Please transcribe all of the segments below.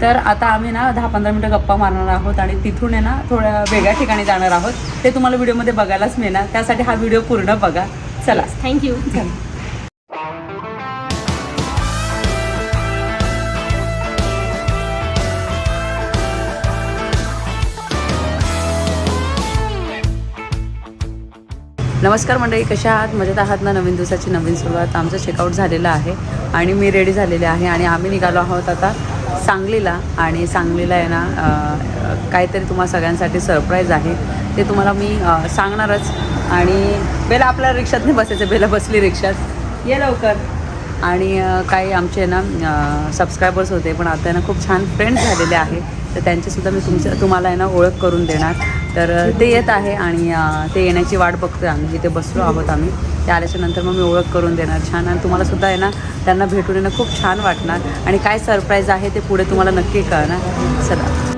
तर आता आम्ही ना दहा पंधरा मिनटं गप्पा मारणार आहोत आणि तिथून आहे ना थोड्या वेगळ्या ठिकाणी जाणार आहोत. ते तुम्हाला व्हिडिओमध्ये बघायलाच मिळणार. त्यासाठी हा व्हिडिओ पूर्ण बघा. चला. थँक्यू नमस्कार मंडळी कशा आहात? मजेत आहात ना? नवीन दिवसाची नवीन सुरुवात. आमचं चेकआउट झालेलं आहे आणि मी रेडी झालेले आहे आणि आम्ही निघालो आहोत आता सांगलीला आणि सांगलीला आहे ना काहीतरी तुम्हाला सगळ्यांसाठी सरप्राईज आहे. ते तुम्हाला मी सांगणारच. आणि बेला आपल्या रिक्षात नाही बसायचं बेला बसली रिक्षात. ये लवकर. आणि काही आमचे ना सबस्क्रायबर्स होते पण आता ना खूप छान फ्रेंड्स झालेले आहे. तर त्यांचीसुद्धा मी तुमच्या तुम्हाला आहे ना ओळख करून देणार. तर ते येत आहे आणि ते येण्याची वाट बघतो आम्ही. इथे बसलो आहोत आम्ही. ते आल्याच्यानंतर मग मी ओळख करून देणार छान. आणि तुम्हाला सुद्धा आहे ना त्यांना भेटून येणं खूप छान वाटणार. आणि काय सरप्राईज आहे ते पुढे तुम्हाला नक्की कळणार. चला.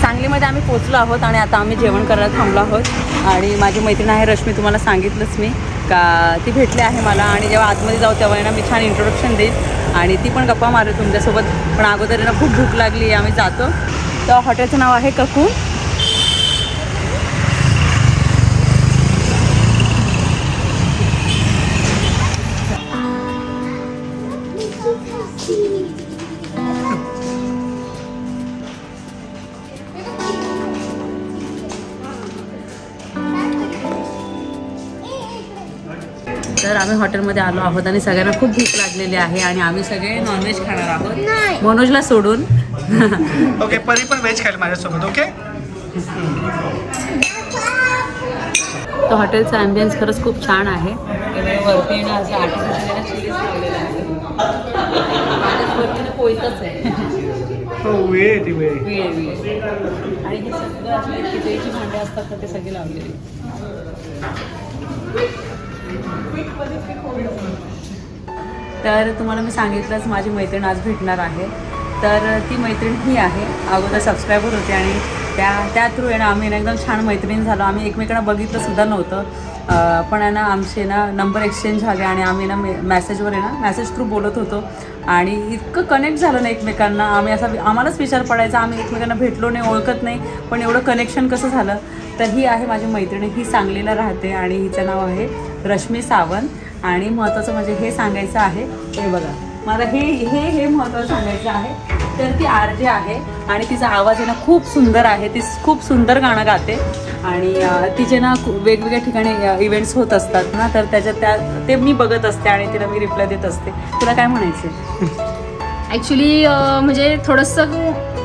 सांगलीमध्ये आम्ही पोचलो आहोत आणि आता आम्ही जेवण करायला थांबलो आहोत. आणि माझी मैत्रीण आहे रश्मी तुम्हाला सांगितलंच मी. का ती भेटली आहे मला आणि जेव्हा आतमध्ये जाऊ तेव्हा ना मी छान इंट्रोडक्शन देईन आणि ती पण गप्पा मारेल तुमच्यासोबत. पण अगोदर ना खूप भूक लागली आम्ही जातो. तर हॉटेलचं नाव आहे ककू. आम्ही हॉटेलमध्ये आलो आहोत आणि सगळ्यांना खूप भूक लागलेली आहे आणि आम्ही सगळे नॉनव्हेज खाणार आहोत. मनोजला सोडून. ओके परी पण व्हेज खाईल माझ्यासोबत ओके तर हॉटेलचा ॲम्बियन्स खरंच खूप छान आहे. त्यामुळे वरती ना असं आर्टिफिशियल चिलीज लावलेलं आहे आणि वरती आहे. हो वेळ ती वेळ आणि हे सगळं असे पितळेची भांडे असतात ना ते सगळे लावलेले तर तुम्हाला मी सांगितलंच माझी मैत्रीण आज भेटणार आहे. तर ती मैत्रीण ही आहे. अगोदर सबस्क्रायबर होते आणि त्या त्या थ्रू आहे ना आम्ही ना एकदम छान मैत्रीण झालो. आम्ही एकमेकांना बघितलं सुद्धा नव्हतं. पण आहे ना आमचे ना नंबर एक्सचेंज झाले आणि आम्ही ना मे मॅसेजवर आहे ना मॅसेज थ्रू बोलत होतो. आणि इतकं कनेक्ट झालं ना एकमेकांना. आम्ही असा आम्हालाच विचार पडायचा. आम्ही एकमेकांना भेटलो नाही ओळखत नाही. पण एवढं कनेक्शन कसं झालं? तर ही आहे माझी मैत्रिणी ही सांगलीला राहते आणि हिचं नाव आहे रश्मी सावंत. आणि महत्त्वाचं म्हणजे हे सांगायचं आहे हे बघा. मला हे हे हे महत्त्वाचं सांगायचं आहे. तर ती आर जे आहे आणि तिचा आवाज आहे ना खूप सुंदर आहे. ती खूप सुंदर गाणं गाते. आणि तिचे ना वेगवेगळ्या ठिकाणी इव्हेंट्स होत असतात ना तर त्याच्यात त्या ते मी बघत असते आणि तिला मी रिप्लाय देत असते. तुला काय म्हणायचं ॲक्च्युली म्हणजे थोडंसं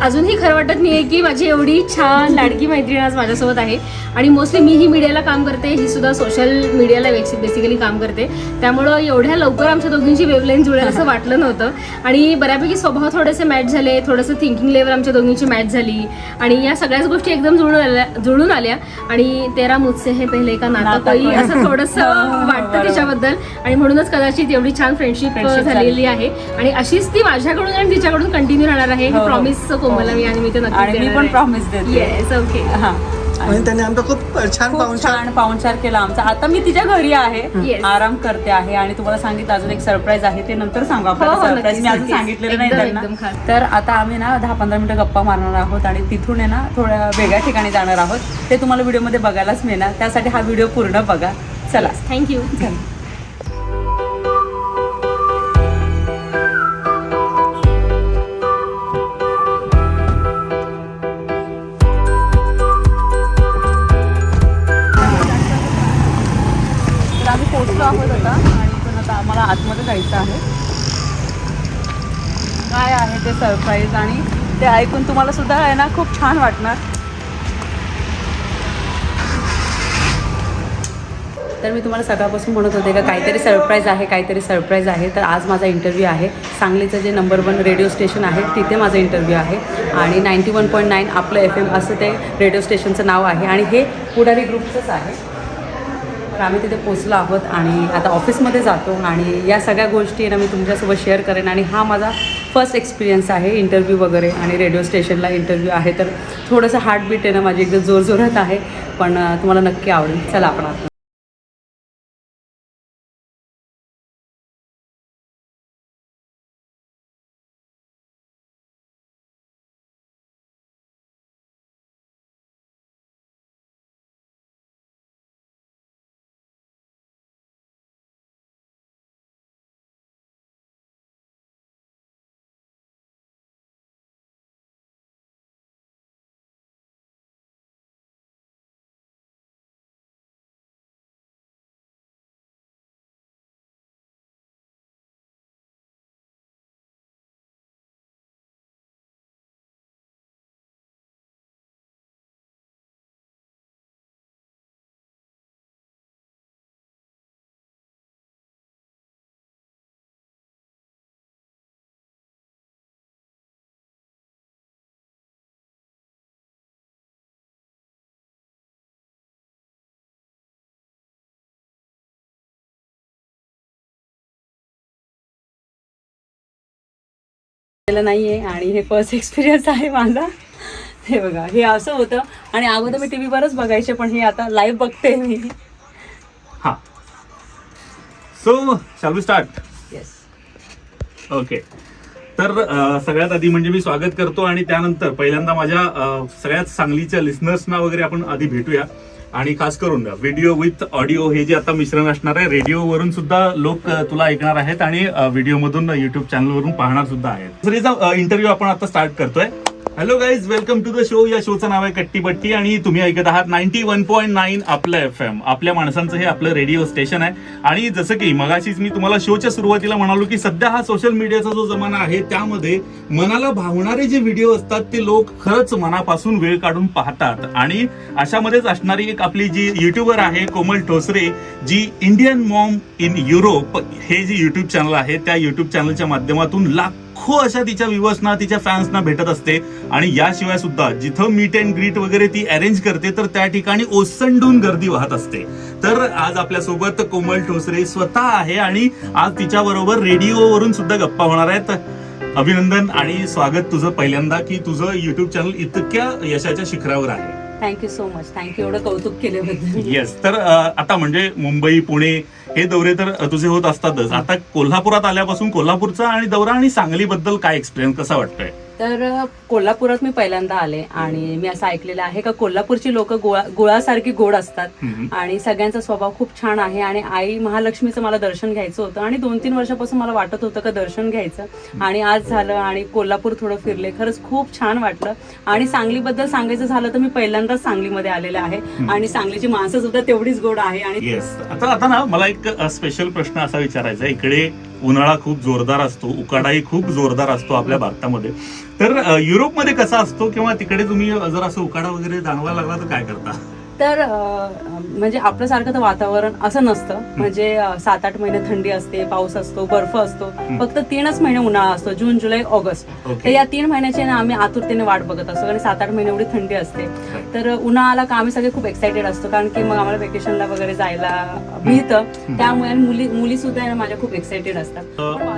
अजूनही खरं वाटत नाही आहे की माझी एवढी छान लाडकी मैत्रीण आज माझ्यासोबत आहे. आणि मोस्टली मीही मीडियाला काम करते ही सुद्धा सोशल मीडियाला बेसिकली काम करते. त्यामुळं एवढ्या लवकर आमच्या दोघींची वेवलाईन जुळेल असं वाटलं नव्हतं. आणि बऱ्यापैकी स्वभाव थोडेसे मॅच झाले थोडंसं थिंकिंग लेवल आमच्या दोघींची मॅच झाली. आणि या सगळ्याच गोष्टी एकदम जुळून आल्या जुळून आल्या. आणि तेरा मुझसे हे पहिले का नाता. असं थोडंसं हो, वाटतं. तिच्याबद्दल. आणि म्हणूनच कदाचित एवढी छान फ्रेंडशिप. झालेली आहे. आणि अशीच ती माझ्याकडून आणि तिच्याकडून कंटिन्यू राहणार आहे. हो, हो. प्रॉमिस मी आणि मी ते आणि मी पण प्रॉमिस देते. येस ओके हां. आणि त्याने आमचा खूप छान पाहुणचार छान पाहुणचार केला आमचा. आता मी तिच्या घरी आहे. आराम करते आहे आणि तुम्हाला सांगितलं अजून एक सरप्राईज आहे ते नंतर सांगू हो, हो, सरप्राईज नक्कीच, मी अजून. सांगितलेलं नाही त्यांना. तर आता आम्ही ना दहा पंधरा मिनिटं गप्पा मारणार आहोत आणि तिथून आहे ना थोड्या वेगळ्या ठिकाणी जाणार आहोत. ते तुम्हाला व्हिडिओमध्ये बघायलाच मिळणार. त्यासाठी हा व्हिडिओ पूर्ण बघा. चला. थँक्यू आम्हाला जायचं आहे. काय आहे ते सरप्राईज आणि ते ऐकून तुम्हाला सुद्धा आहे ना खूप छान वाटणार. तर मी तुम्हाला सकाळपासून म्हणत होते का काहीतरी सरप्राईज आहे काहीतरी सरप्राईज आहे. तर आज माझा इंटरव्ह्यू आहे. सांगलीचं जे नंबर वन रेडिओ स्टेशन आहे तिथे माझा इंटरव्ह्यू आहे. आणि नाईन्टी वन पॉईंट नाईन आपलं एफ एम असं ते रेडिओ स्टेशनचं नाव आहे. आणि हे पुढारी ग्रुपचंच आहे. तर आम्ही तिथे पोचलो आहोत आणि आता ऑफिसमध्ये जातो आणि या सगळ्या गोष्टी आहे ना मी तुमच्यासोबत शेअर करेन आणि हा माझा फर्स्ट एक्सपिरियन्स आहे इंटरव्ह्यू वगैरे आणि रेडिओ स्टेशनला इंटरव्ह्यू आहे तर थोडंसं हार्टबीट आहे ना माझी एकदम जोरजोरात आहे पण तुम्हाला नक्की आवडेल. चला आपण आता. नाही आहे आणि हे फर्स्ट एक्सपिरियन्स आहे माझा. हे बघा हे असं होतं. आणि अगोदर मी टी व्हीवरच बघायचे पण हे आता लाईव्ह बघते मी. हा. So shall we start yes okay तर सगळ्यात आधी म्हणजे मी स्वागत करतो आणि त्यानंतर पहिल्यांदा माझ्या सगळ्यात सांगलीच्या लिस्नर्सना वगैरे आपण आधी भेटूया. आणि खास करून व्हिडिओ विथ ऑडिओ हे जे आता मिश्रण असणार आहे रेडिओवरून सुद्धा लोक तुला ऐकणार आहेत आणि व्हिडिओ मधून युट्यूब चॅनलवरून पाहणार सुद्धा आहेत. इंटरव्ह्यू आपण आता स्टार्ट करतोय. Hello guys welcome to the show या शोचं नाव आहे कट्टी बट्टी आणि तुम्ही ऐकत आहात नाईन्टी वन पॉईंट नाईन आपलं एफ एम आपल्या माणसांचं हे आपलं रेडिओ स्टेशन आहे. आणि जसं की मगाशीच मी तुम्हाला शोच्या सुरुवातीला म्हणालो की सध्या हा सोशल मीडियाचा जो जमाना आहे त्यामध्ये मनाला भावणारे जे व्हिडिओ असतात ते लोक खरंच मनापासून वेळ काढून पाहतात. आणि अशामध्येच असणारी एक आपली जी युट्यूबर आहे Komal Thosare ji Indian mom in Europe हे जे युट्यूब चॅनल आहे त्या युट्यूब चॅनलच्या माध्यमातून लाख अशा तिच्या व्ह्युअर्सना तिच्या फॅन्सना भेटत असते. आणि याशिवाय सुद्धा जिथं मीट अँड ग्रीट वगैरे ती अरेंज करते तर त्या ठिकाणी ओसंडून गर्दी वाहत असते. तर आज आपल्यासोबत कोमल ठोसरे स्वतः आहे आणि आज तिच्या बरोबर रेडिओवरून सुद्धा गप्पा होणार आहेत. अभिनंदन आणि स्वागत तुझं पहिल्यांदा की तुझं युट्यूब चॅनल इतक्या यशाच्या शिखरावर आहे. थँक्यू सो मच थँक्यू एवढं कौतुक केल्याबद्दल. येस तर अ, आता म्हणजे मुंबई पुणे हे दौरे तर तुझे होत असतातच. आता कोल्हापुरात आल्यापासून कोल्हापूरचा आणि दौरा आणि सांगलीबद्दल काय एक्सपिरियन्स कसा वाटतोय? तर कोल्हापुरात मी पहिल्यांदा आले आणि मी असं ऐकलेलं आहे का कोल्हापूरची लोक गोळा गुळासारखी गोड असतात. आणि सगळ्यांचा स्वभाव खूप छान आहे आणि आई महालक्ष्मीचं मला दर्शन घ्यायचं होतं आणि दोन तीन वर्षापासून मला वाटत होतं का दर्शन घ्यायचं. आणि आज झालं आणि कोल्हापूर थोडं फिरले. खरंच खूप छान वाटलं. आणि सांगलीबद्दल सांगायचं झालं तर मी पहिल्यांदाच सांगलीमध्ये आलेले आहे. आणि सांगलीची माणसं सुद्धा तेवढीच गोड आहे आणि आता आता ना मला एक स्पेशल प्रश्न असा विचारायचा. इकडे उन्हाळा खूप जोरदार असतो उकाडाही खूप जोरदार असतो आपल्या भारतामध्ये. तर युरोपमध्ये कसा असतो किंवा तिकडे तुम्ही जर असं उकाडा वगैरे जाणवायला लागला तर काय करता? तर म्हणजे आपल्यासारखं तर वातावरण असं नसतं. म्हणजे सात आठ महिने थंडी असते पाऊस असतो बर्फ असतो. फक्त तीनच महिने उन्हाळा असतो जून जुलै ऑगस्ट. तर या तीन महिन्याची ना आम्ही आतुरतेने वाट बघत असतो आणि सात आठ महिने एवढी थंडी असते. तर उन्हाळा आला का आम्ही सगळे खूप एक्साइटेड असतो कारण की मग आम्हाला वेकेशनला वगैरे जायला मिळतं. त्यामुळे मुली मुली सुद्धा माझ्या खूप एक्साइटेड असतात.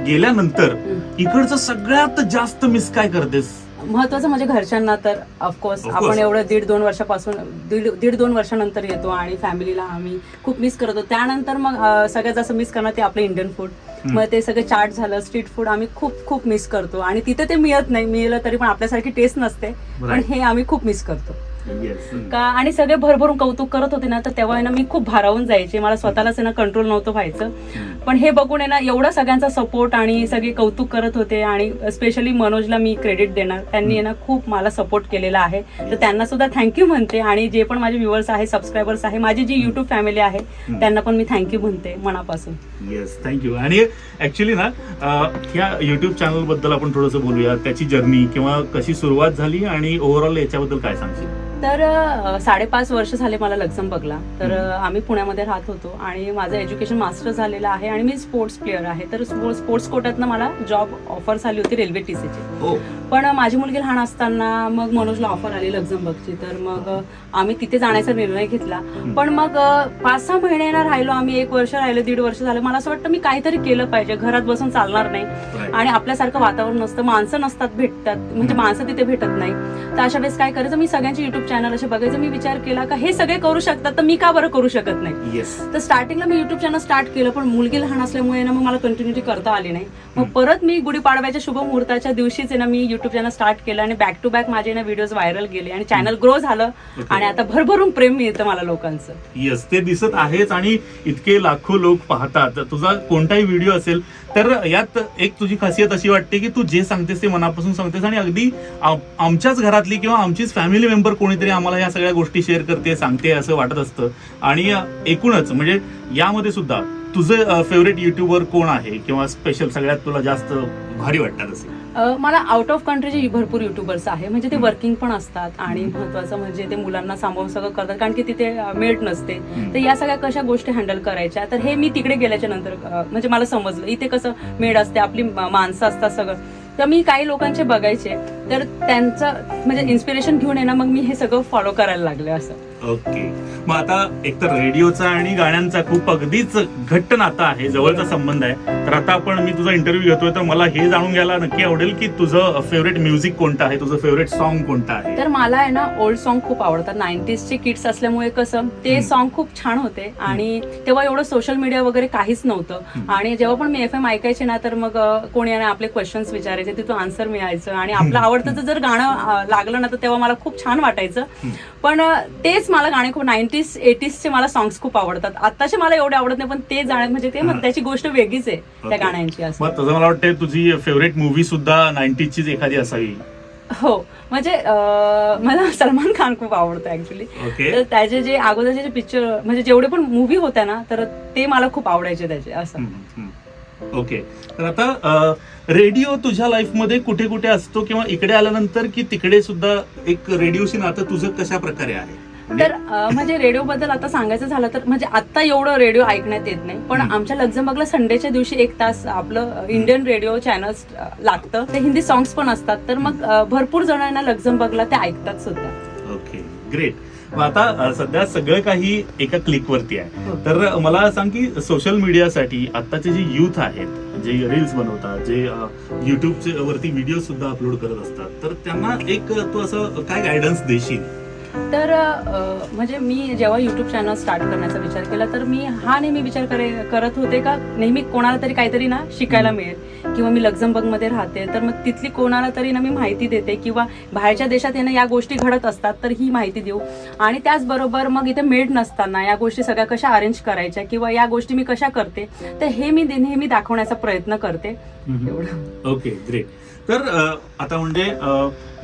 गेल्यानंतर इकडचं सगळ्यात जास्त मिस काय करतेस? महत्वाचं म्हणजे घरच्यांना तर ऑफकोर्स Of course. आपण एवढं दीड दोन वर्षापासून दीड दीड दोन वर्षानंतर येतो आणि फॅमिलीला आम्ही खूप मिस करतो त्यानंतर मग अं, सगळ्यात जास्त मिस करणार ते आपलं इंडियन फूड मग ते सगळं चाट झालं स्ट्रीट फूड आम्ही खूप खूप मिस करतो. आणि तिथे ते मिळत नाही मिळलं तरी पण आपल्यासारखी टेस्ट नसते. पण Right. हे आम्ही खूप मिस करतो. का? आणि सगळे भरभरून कौतुक करत होते ना तर तेव्हा ना मी खूप भारावून जायचे. मला स्वतःलाच ना कंट्रोल नव्हतं व्हायचं. पण हे बघून आहे ना एवढा सगळ्यांचा सपोर्ट आणि सगळे कौतुक करत होते आणि स्पेशली मनोजला मी क्रेडिट देणार. त्यांनी आहे ना खूप मला सपोर्ट केलेला आहे. तर त्यांना सुद्धा थँक्यू म्हणते आणि जे पण माझे व्ह्युअर्स आहे सबस्क्रायबर्स आहे माझी जी युट्यूब फॅमिली आहे त्यांना पण मी थँक्यू म्हणते मनापासून. येस थँक्यू आणि ऍक्च्युली ना ह्या युट्यूब चॅनलबद्दल आपण थोडंसं बोलूया. त्याची जर्नी किंवा कशी सुरुवात झाली आणि ओव्हरऑल याच्याबद्दल काय सांगशील? तर साडेपाच वर्ष झाले मला लक्झमबर्गला तर आम्ही पुण्यामध्ये राहत होतो आणि माझं एज्युकेशन मास्टर झालेलं आहे आणि मी स्पोर्ट्स प्लेअर आहे. तर स्पो- स्पोर्ट्स कोट्यातनं मला जॉब ऑफर झाली होती रेल्वे टी सीची हो. पण माझी मुलगी लहान असताना मग मनोजला ऑफर आली लक्झमबर्गची. तर मग आम्ही तिथे जाण्याचा निर्णय घेतला. पण मग पाच सहा महिन्यांना राहिलो आम्ही एक वर्ष राहिलो दीड वर्ष झालं. मला असं वाटतं मी काहीतरी केलं पाहिजे. घरात बसून चालणार नाही. आणि आपल्यासारखं वातावरण नसतं. माणसं नसतात भेटतात. म्हणजे माणसं तिथे भेटत नाही. तर अशा वेळेस काय करायचं? मी सगळ्यांचे युट्यूब चॅनल असे बघायचं मी विचार केला का हे सगळे करू शकतात तर मी का बरं करू शकत नाही? येस तर स्टार्टिंगला मी युट्यूब चॅनल स्टार्ट केलं पण मुलगी लहान असल्यामुळे ना मग मला कंटिन्युटी करता आली नाही. मग परत मी गुढीपाडव्याच्या शुभ मुहूर्ताच्या दिवशीच ना मी युट्यूब चॅनल स्टार्ट केलं आणि बॅक टू बॅक माझे ना व्हिडिओज व्हायरल गेले आणि चॅनल ग्रो झालं. आणि आता भरभरून प्रेम मिळतं मला लोकांचं. येस ते दिसत आहेच आणि इतके लाखो लोक पाहतात. तुझा कोणताही व्हिडिओ असेल तर यात एक तुझी खासियत अशी वाटते की तू जे सांगतेस ते मनापासून सांगतेस आणि अगदी आम- आमच्याच घरातली किंवा आमचीच फॅमिली मेंबर कोणीतरी आम्हाला या सगळ्या गोष्टी शेअर करते सांगते असं वाटत असतं. आणि एकूणच म्हणजे यामध्ये सुद्धा तुझं फेवरेट युट्यूबर कोण आहे? किंवा स्पेशल सगळ्यात तुला जास्त भारी वाटतात असेल. मला आउट ऑफ कंट्रीचे भरपूर युट्यूबर्स आहे. म्हणजे ते वर्किंग पण असतात आणि महत्वाचं म्हणजे ते मुलांना सांभाळून सगळं करतात. कारण की तिथे मेड नसते. तर या सगळ्या कशा गोष्टी हँडल करायच्या? तर हे मी तिकडे गेल्याच्यानंतर म्हणजे मला समजलं. इथे कसं मेड असते आपली माणसं असतात सगळं. तर मी काही लोकांचे बघायचे. तर त्यांचं म्हणजे इन्स्पिरेशन घेऊन ना मग मी हे सगळं फॉलो करायला लागले असं. ओके. मग आता एकतर रेडिओचा आणि गाण्यांचा खूप अगदीच घट्ट नाता आहे जवळचा संबंध आहे. तर आता आपण मी तुझा इंटरव्ह्यू घेतोय तर मला हे जाणून घ्यायला नक्की आवडेल की तुझं फेवरेट म्युझिक कोणतं आहे तुझं फेवरेट सॉन्ग कोणतं आहे? तर मला आहे ना ओल्ड सॉन्ग खूप आवडतात. नाईन्टीजचे किड्स असल्यामुळे कसं ते. सॉन्ग खूप छान होते. आणि तेव्हा एवढं सोशल मीडिया वगैरे काहीच नव्हतं. आणि जेव्हा पण मी एफ एम ऐकायचे ना तर मग कोणी आणि आपले क्वेश्चन्स विचारायचे तिथून आन्सर मिळायचं. आणि आपलं आवडतं जर गाणं लागलं ना तर तेव्हा मला खूप छान वाटायचं. पण तेच मला गाणे खूप नाईन्टीज एटीजचे मला सॉंग्स खूप आवडतात. आताचे मला एवढे आवडत नाही पण ते जाणे म्हणजे ते. त्याची गोष्ट वेगळीच आहे त्या. गाण्यांची असं. मग तसं मला वाटतं तुझी फेवरेट मूवी सुद्धा नाईन्टीजचीच एखादी असावी. हो. म्हणजे मला सलमान खान खूप आवडतं ऍक्च्युली तर त्याचे जे अगोदरचे जे पिक्चर म्हणजे जेवढे पण मूवी होत्या ना तर ते मला खूप आवडायचे त्याचे असं. ओके. तर आता रेडिओ तुझ्या लाईफमध्ये कुठे कुठे असतो किंवा इकडे आल्यानंतर की तिकडे सुद्धा एक रेडिओशी नातं तुझं कशा प्रकारे आहे? तर अं, म्हणजे रेडिओ बद्दल आता सांगायचं झालं तर म्हणजे आता एवढं रेडिओ ऐकण्यात येत नाही. पण. आमच्या लक्झमबर्गला संडेच्या दिवशी एक तास आपलं इंडियन रेडिओ चॅनल लागतं. ते हिंदी सॉंग्स पण असतात. तर मग भरपूर जणांना लक्झमबर्गला ते ऐकतात सुद्धा. Okay great. आता सध्या सगळं काही एका क्लिकवरती आहे. हो. तर मला सांग की सोशल मीडियासाठी आत्ताचे जे युथ आहेत जे रील्स बनवतात जे युट्यूबचे वरती व्हिडिओ सुद्धा अपलोड करत असतात तर त्यांना एक तू असं काय गायडन्स देशील? तर म्हणजे मी जेव्हा युट्यूब चॅनल स्टार्ट करण्याचा विचार केला तर मी हा नेहमी विचार करे करत होते का नेहमी कोणाला तरी काहीतरी ना शिकायला मिळेल. किंवा मी लक्झमबर्गमध्ये राहते तर मग तिथली कोणाला तरी ना मी माहिती देते किंवा बाहेरच्या देशात येणं या गोष्टी घडत असतात तर ही माहिती देऊ. आणि त्याचबरोबर मग इथे मेड नसताना या गोष्टी सगळ्या कशा अरेंज करायच्या किंवा या गोष्टी मी कशा करते तर हे मी नेहमी दाखवण्याचा प्रयत्न करते. एवढं. ओके ग्रेट तर आता म्हणजे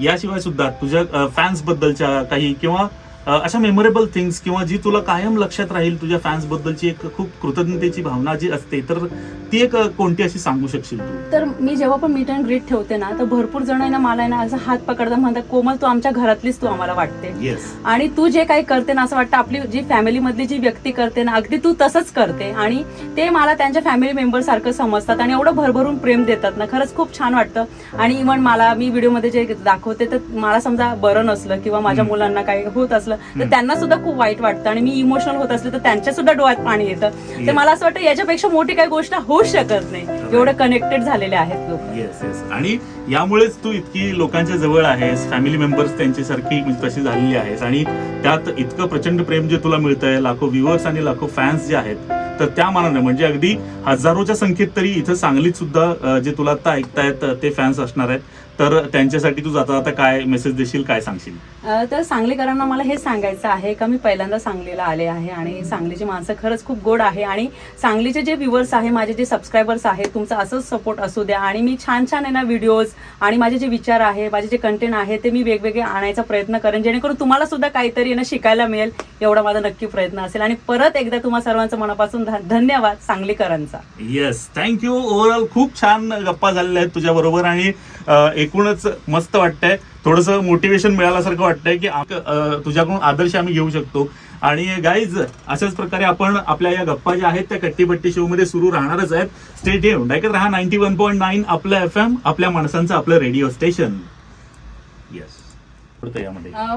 याशिवाय सुद्धा तुझ्या फॅन्स बद्दलच्या काही किंवा अशा मेमोरेबल थिंग्स किंवा जी तुला कायम लक्षात राहील तुझ्या फॅन्स बद्दलची एक खूप कृतज्ञतेची भावना जी असते तर ती एक कोणती अशी सांगू शकशील तू? तर मी जेव्हा पण मीट अँड ग्रीट ठेवते ना तर भरपूर जण आहे ना मला आहे ना असं हात पकडतात म्हणतात कोमल तू आमच्या घरातलीच तू आम्हाला वाटते. आणि तू जे काही करते ना असं वाटतं आपली जी फॅमिली मधली जी व्यक्ती करते ना अगदी तू तसंच करते. आणि ते मला त्यांच्या फॅमिली मेंबर सारखं समजतात आणि एवढं भरभरून प्रेम देतात ना खरंच खूप छान वाटतं. आणि इव्हन मला मी व्हिडिओमध्ये जे दाखवते तर मला समजा बरं नसलं किंवा माझ्या. मुलांना काही होत असलं तर. त्यांना सुद्धा खूप वाईट वाटतं. आणि मी इमोशनल होत असले तर त्यांच्या सुद्धा डोळ्यात पाणी येतं. तर. मला असं वाटतं याच्यापेक्षा मोठी काही गोष्ट होऊच शकत नाही. एवढं कनेक्टेड झालेले आहेत लोक. येस येस आणि यामुळेच तू इतकी लोकांच्या जवळ आहेस फॅमिली मेंबर्स त्यांच्यासारखी म्हणजे तशी झालेली आहेस. आणि त्यात इतकं प्रचंड प्रेम जे तुला मिळतंय लाखो व्ह्युअर्स आणि लाखो फॅन्स जे आहेत तर त्या मानाने म्हणजे अगदी हजारोच्या संख्येत तरी इथं सांगलीत सुद्धा जे तुला आता ऐकतायत ते फॅन्स असणार आहेत. तर त्यांच्यासाठी तू जाता जाता काय मेसेज देशील काय सांगशील? तर सांगलीकरांना मला हे सांगायचं आहे का मी पहिल्यांदा सांगलीला आले आहे आणि सांगलीची माणसं खरंच खूप गोड आहे आणि सांगलीचे जे व्ह्युअर्स आहे माझे जे सबस्क्रायबर्स आहेत तुमचा असंच सपोर्ट असू द्या आणि मी छान छान आहे ना व्हिडिओज आणि माझे जे विचार आहे माझे जे कंटेंट आहे ते मी वेगवेगळे आणायचा प्रयत्न करेन जेणेकरून तुम्हाला सुद्धा काहीतरी आहे ना शिकायला मिळेल एवढा माझा नक्की प्रयत्न असेल. आणि परत एकदा तुम्हा सर्वांचं मनापासून धन्यवाद सांगलीकरांचा. येस थँक्यू ओव्हरऑल खूप छान गप्पा झालेल्या आहेत तुझ्या बरोबर आणि अं, एकूणच मस्त वाटतंय. थोडंसं मोटिवेशन मिळाल्यासारखं वाटतंय की तुझ्याकडून आदर्श आम्ही घेऊ शकतो. आणि गाईज अशाच प्रकारे आपण आपल्या या गप्पा ज्या आहेत त्या कट्टीपट्टी शो मध्ये सुरू राहणारच आहेत. स्टेट येऊन ऐकत राहा नाईन्टी वन पॉईंट नाईन आपलं एफ एम आपल्या माणसांचं आपलं रेडिओ स्टेशन येस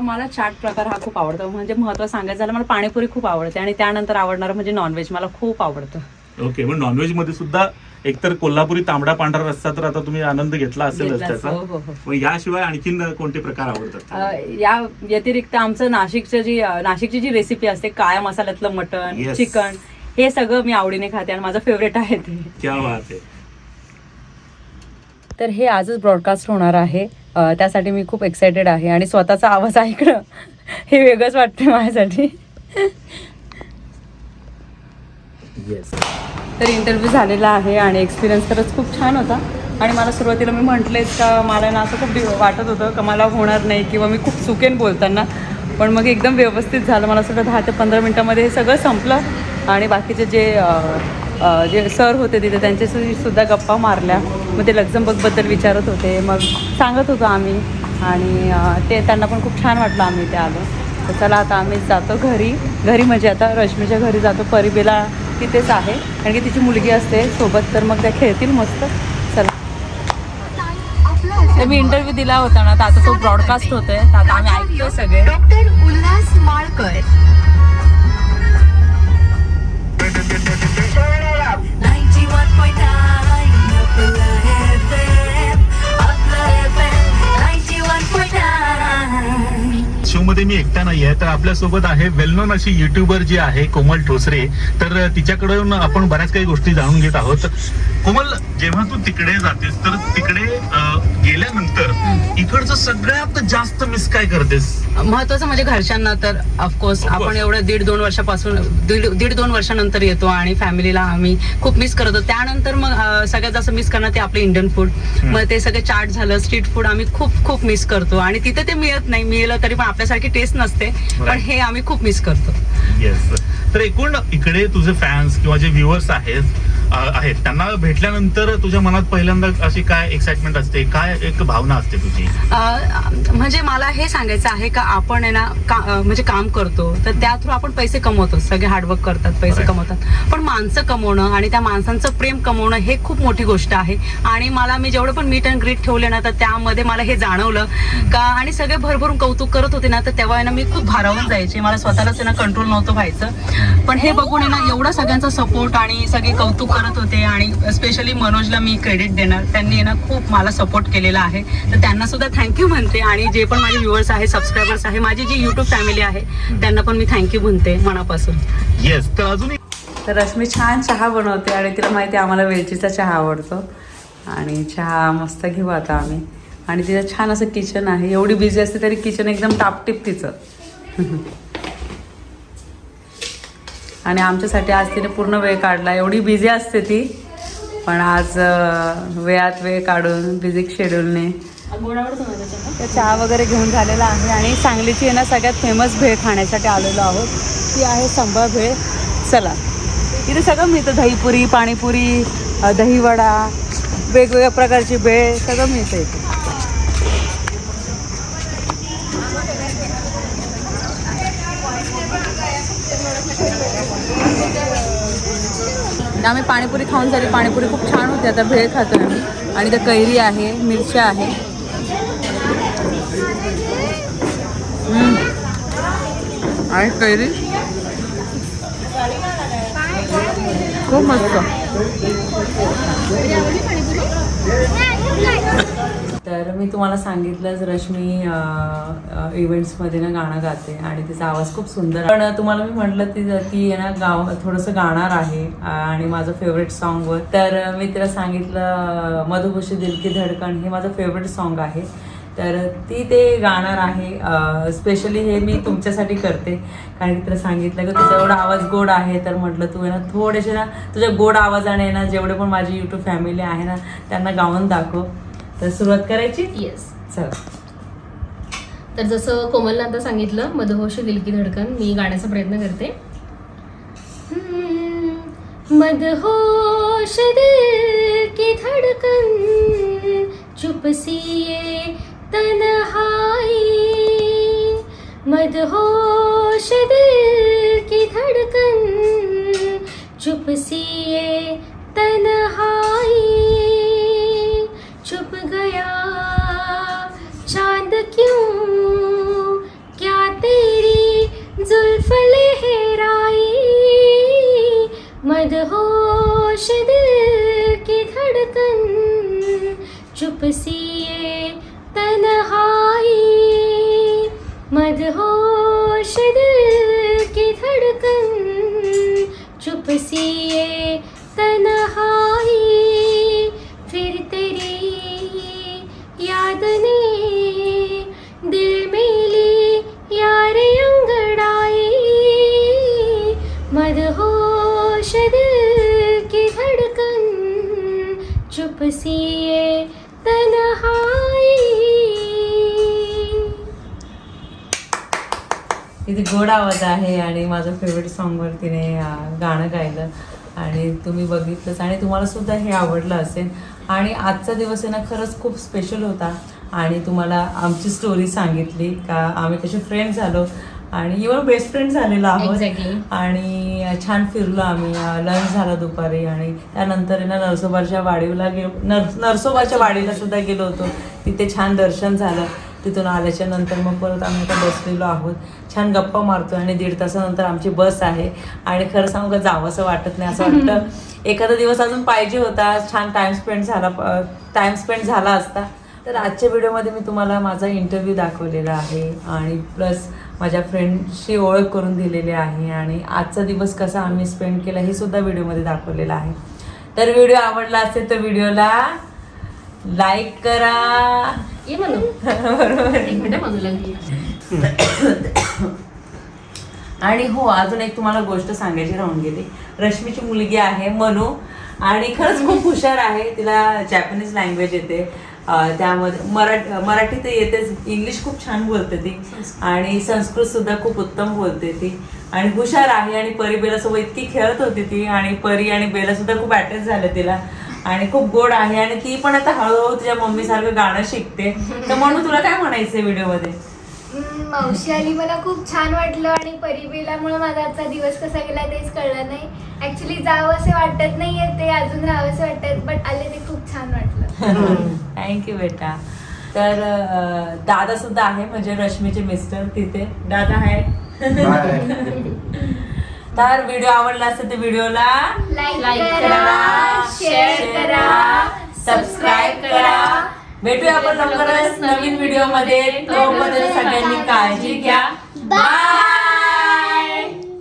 मला चाट प्रकार हा खूप आवडतो. म्हणजे महत्त्व सांगायचं झालं मला पाणीपुरी खूप आवडते आणि त्यानंतर आवडणारं म्हणजे नॉनव्हेज मला खूप आवडतं. ओके मग नॉनव्हेजमध्ये सुद्धा एकतर कोल्हापुरी तांबडा पांढरा रस्सा तर आता तुम्ही आनंद घेतला असेलच त्याचा. हो, हो, हो. मग याशिवाय आणखीन कोणते प्रकार आवडतात अं, या व्यतिरिक्त आमचं नाशिकचं जी अं, नाशिकची जी रेसिपी असते काळ्या मसाल्यातलं मटण Yes. चिकन हे सगळं मी आवडीने खाते आणि माझं फेवरेट आहे ते. क्या बात आहे. तर हे आजच ब्रॉडकास्ट होणार आहे. अं, त्यासाठी मी खूप एक्सायटेड आहे आणि स्वतःचा आवाज ऐकणं हे वेगळंच वाटते माझ्यासाठी. येस तर इंटरव्ह्यू झालेला आहे आणि एक्सपिरियन्स खरंच खूप छान होता. आणि मला सुरुवातीला मी म्हटलेच का मला ना असं खूप वाटत होतं का मला होणार नाही किंवा मी खूप चुकेन बोलताना. पण मग एकदम व्यवस्थित झालं. मला सगळं दहा ते पंधरा मिनटामध्ये हे सगळं संपलं आणि बाकीचे जे जे सर होते तिथे त्यांच्याशी सुद्धा गप्पा मारल्या. मग ते लक्झमबर्गबद्दल विचारत होते. मग सांगत होतो आम्ही आणि ते त्यांना पण खूप छान वाटलं आम्ही ते आलो. तर चला आता आम्ही जातो घरी. घरी म्हणजे आता रश्मीच्या घरी जातो. परिबेला तिथेच आहे. कारण की तिची मुलगी असते सोबत तर मग त्या खेळतील मस्त. चला. मी इंटरव्ह्यू दिला होता ना तर आता तो ब्रॉडकास्ट होतोय. तर आता आम्ही ऐकतोय सगळे. डॉक्टर उल्हास माळकर. शो मध्ये मी एकटा नाहीये तर आपल्यासोबत आहे वेल नोन अशी युट्यूबर जी आहे कोमल ठोसरे. तर तिच्याकडून आपण बऱ्याच काही गोष्टी जाणून घेत आहोत. कोमल जेव्हा तू तिकडे जातेस तर तिकडे गेल्यानंतर इकडचं सगळ्यात जास्त मिस काय करतेस? महत्वाचं म्हणजे घरच्यांना तर ऑफकोर्स. आपण एवढं दीड दोन वर्षापासून दीड दीड दोन वर्षानंतर येतो आणि फॅमिलीला आम्ही खूप मिस करतो त्यानंतर मग सगळ्यात जास्त मिस करणं ते आपले इंडियन फूड मग ते सगळं चाट झालं स्ट्रीट फूड आम्ही खूप खूप मिस करतो. आणि तिथे ते मिळत नाही मिळलं तरी पण आपल्यासारखी टेस्ट नसते पण. हे आम्ही खूप मिस करतो येस तर एकूण इकडे तुझे फॅन्स किंवा जे व्ह्युअर्स आहेत आहेत त्यांना भेटल्यानंतर तुझ्या मनात पहिल्यांदा अशी काय एक्साइटमेंट असते? काय एक भावना असते तुझी? म्हणजे मला हे सांगायचं आहे का आपण आहे ना का म्हणजे काम करतो तर त्या थ्रू आपण पैसे कमवतो. सगळे हार्डवर्क करतात पैसे. कमवतात. पण माणसं कमवणं आणि त्या माणसांचं प्रेम कमवणं हे खूप मोठी गोष्ट आहे. आणि मला मी जेवढं पण मीट अँड ग्रीट ठेवले ना तर त्यामध्ये मला हे जाणवलं का आणि सगळे भरभरून कौतुक करत होते ना तर तेव्हा ना मी खूप भारावून जायचे. मला स्वतःलाच ना कंट्रोल नव्हतं व्हायचं. पण हे बघून आहे ना एवढा सगळ्यांचा सपोर्ट आणि सगळे कौतुक करत होते आणि स्पेशली मनोजला मी क्रेडिट देणार. त्यांनी ना खूप मला सपोर्ट केलेला आहे. तर त्यांना सुद्धा थँक्यू म्हणते आणि जे पण माझे व्ह्युअर्स आहे सबस्क्रायबर्स आहे माझी जी युट्यूब फॅमिली आहे त्यांना पण मी थँक्यू म्हणते मनापासून. येस तर अजून तर रश्मी छान चहा बनवते आणि तिला माहिती आहे आम्हाला वेलचीचा चहा आवडतो. आणि चहा मस्त घेऊ आता आम्ही. आणि तिचं छान असं किचन आहे. एवढी बिझी असते तरी किचन एकदम टापटीप तिचं. आणि आमच्यासाठी आज तिने पूर्ण वेळ काढला. एवढी बिझी असते ती. पण आज वेळात वेळ काढून बिझी शेड्यूलने चहा वगैरे घेऊन झालेला आहे आणि सांगलीची आहे ना सगळ्यात फेमस भेळ खाण्यासाठी आलेलो आहोत. ती आहे सांबा भेळ. चला. इथे सगळं मिळतं. दहीपुरी पाणीपुरी दहीवडा वेगवेगळ्या प्रकारची भेळ सगळं मिळतं इथे. आम्ही पाणीपुरी खाऊन झाली. पाणीपुरी खूप छान होती. आता भेळ खातो आम्ही. आणि त्या कैरी आहे मिरच्या आहे. आहे आणि कैरी? खूप मस्त. तर मी तुम्हाला सांगितलंच रश्मी इव्हेंट्समध्ये ना गाणं गाते आणि तिचा आवाज खूप सुंदर पण तुम्हाला मी म्हटलं ती ती आहे ना गाव थोडंसं गाणार आहे आणि माझं फेवरेट सॉन्गवर तर मी तिला सांगितलं मधुभूषी दिल की धडकण हे माझं फेवरेट सॉन्ग आहे. तर ती ते गाणार आहे स्पेशली हे मी तुमच्यासाठी करते. कारण की तिला सांगितलं की तुझा एवढा आवाज गोड आहे. तर म्हटलं तू आहे ना थोडेसे ना तुझ्या गोड आवाजाने ना जेवढे पण माझी युट्यूब फॅमिली आहे ना त्यांना गाऊन दाखव. तर सुरुवात करायची? येस चला. तर जसं कोमलनं आता सांगितलं मधुहोश दिल की धडकन मी गाण्याचा प्रयत्न करते. मदहोश दिल की धडकन चुप सी ये तन्हाई. मदहोश दिल की धड़कन चुप सी ये तन्हाई. गया। चांद क्यों? क्या तेरी जुल्फ लहराई? मदहोश दिल की धड़कन चुप सी ये तना किती गोड आवाज आहे आणि माझं फेवरेट सॉन्गवर तिने गाणं गायलं. आणि तुम्ही बघितलंच आणि तुम्हाला सुद्धा हे आवडलं असेल. आणि आजचा दिवस आहे ना खरंच खूप स्पेशल होता. आणि तुम्हाला आमची स्टोरी सांगितली का आम्ही कसे फ्रेंड झालो. आणि इव्हन बेस्ट फ्रेंड झालेलो आहोत. आणि छान फिरलो आम्ही. लंच झाला दुपारी आणि त्यानंतर आहे ना नरसोबाच्या वाडीला गेलो नर नरसोबाच्या वाडीला सुद्धा गेलो होतो. तिथे छान दर्शन झालं. तिथून आल्याच्यानंतर मग परत आम्ही आता बसलेलो आहोत. छान गप्पा मारतो आणि दीड तासानंतर आमची बस आहे. आणि खरं सांगू का जावंसं वाटत नाही. असं वाटतं एखादा दिवस अजून पाहिजे होता. छान टाइम स्पेंड झाला टाइम स्पेंड झाला असता. तर आजच्या व्हिडिओमध्ये मी तुम्हाला माझा इंटरव्ह्यू दाखवलेला आहे. आणि प्लस माझ्या फ्रेंडशी ओळख करून दिलेली आहे. आणि आजचा दिवस कसा आम्ही स्पेंड केला हे सुद्धा व्हिडिओमध्ये दाखवलेलं आहे. तर व्हिडिओ आवडला असेल तर व्हिडिओला लाईक करा. ये आणि हो अजून एक तुम्हाला गोष्ट सांगायची राहून गेली. रश्मीची मुलगी आहे मनू. आणि खरंच खूप हुशार आहे. तिला जॅपनीज लँग्वेज येते. त्यामध्ये मराठी मराठी तर येतेच. इंग्लिश खूप छान बोलते ती. आणि संस्कृत सुद्धा खूप उत्तम बोलते ती. आणि हुशार आहे आणि परी बेलासोबत इतकी खेळत होती ती. आणि परी आणि बेला सुद्धा खूप अटॅच झालं तिला. आणि खूप गोड आहे आणि ती पण आता हळूहळू तिच्या मम्मीसारखं गाणं शिकते. तर म्हणून तुला काय म्हणायचंय व्हिडिओमध्ये? हम्म, मावशी आली मला खूप छान वाटलं आणि परिबेलामुळे माझा आजचा दिवस कसा गेला तेच कळलं नाही. ऍक्च्युली जावं असे वाटत नाहीये ते अजून राहावंसे वाटतात बट आले ते खूप छान वाटलं. थँक्यू बेटा. तर दादा सुद्धा आहे म्हणजे रश्मीचे मिस्टर तिथे. दादा आहे तर व्हिडिओ आवडला असेल तर व्हिडिओला लाईक करा शेअर करा सबस्क्राईब करा. भेटूया आपण लवकरच नवीन व्हिडिओमध्ये. तोपर्यंत सगळ्यांनी काळजी घ्या. बाय